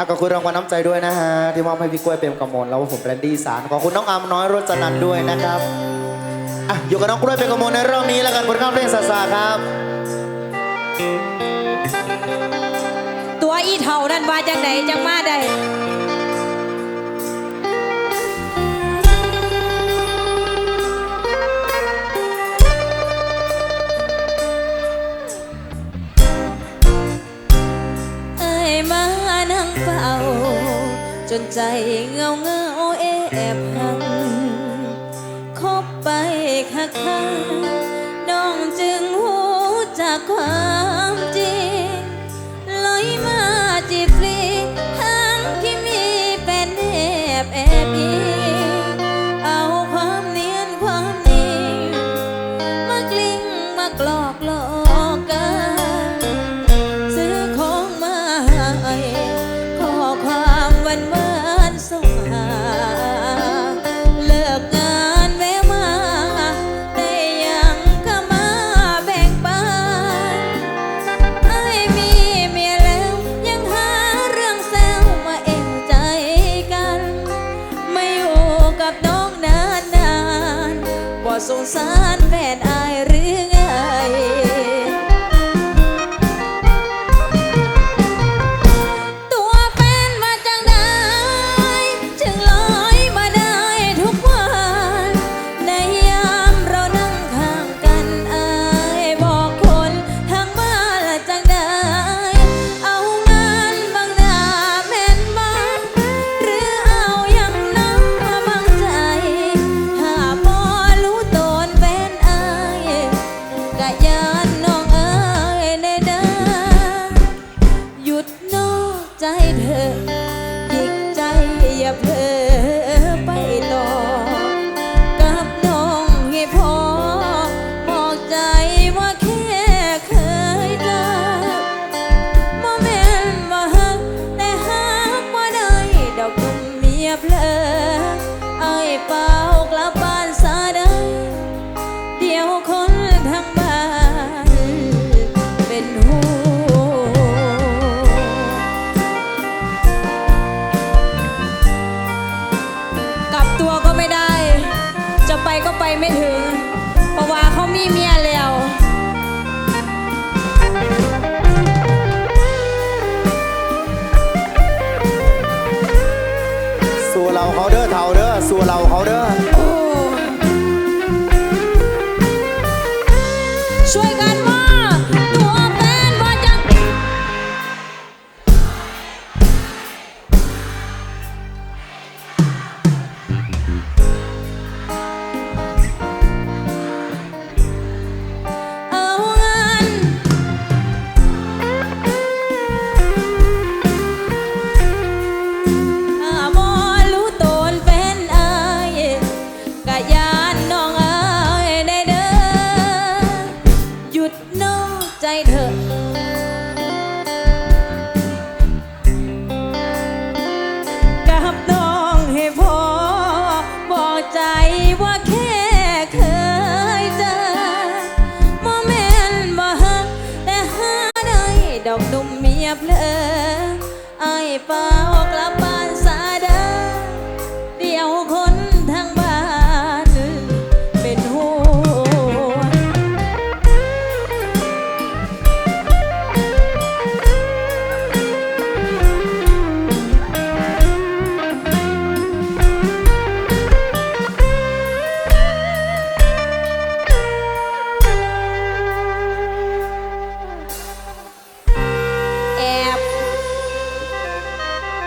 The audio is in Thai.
อะขอบคุณรางวัลน้ำใจด้วยนะฮะ ที่มอบให้พี่กล้วยเปรมกมลแล้วผมแบรนดี้สารขอบคุณน้องอามน้อยรจนันท์ด้วยนะครับอะอยู่กับน้องกล้วยเปรมกมลในรอบนี้แล้วกันผลงานเพลงสาสาครับ ตัวอีเท่านั้นว่าจังใดจังมาได้ เฝ้า จนใจเงาเงาแอบหังคบไปคักคัน้องจึงหูจากความจริงลอยมาจีบฟรีทั้งที่มีเป็นแอบแอบอิงเอาความเนียนความนิ่งมากลิ้งมากหลอกหลอก สงสารแฟน ดนอกใจเธอหยิกใจอย่าเผลอไปต่อ กับน้องให้พอ บอกใจว่าแค่เคยเจอโมเมนต์ว่าหักแต่หักว่าได้ดอกนุ่มเมียเพลอไอ้เป่ากลับบ้านซาได้ เดี๋ยวคนทางบ้าน เราเขาเด้อเท่าเด้อสัวเราเขาเด้อ ช่วยกัน ฮักแต่หาได้ดอกดุมเมียเพลอไอ้ายเป่า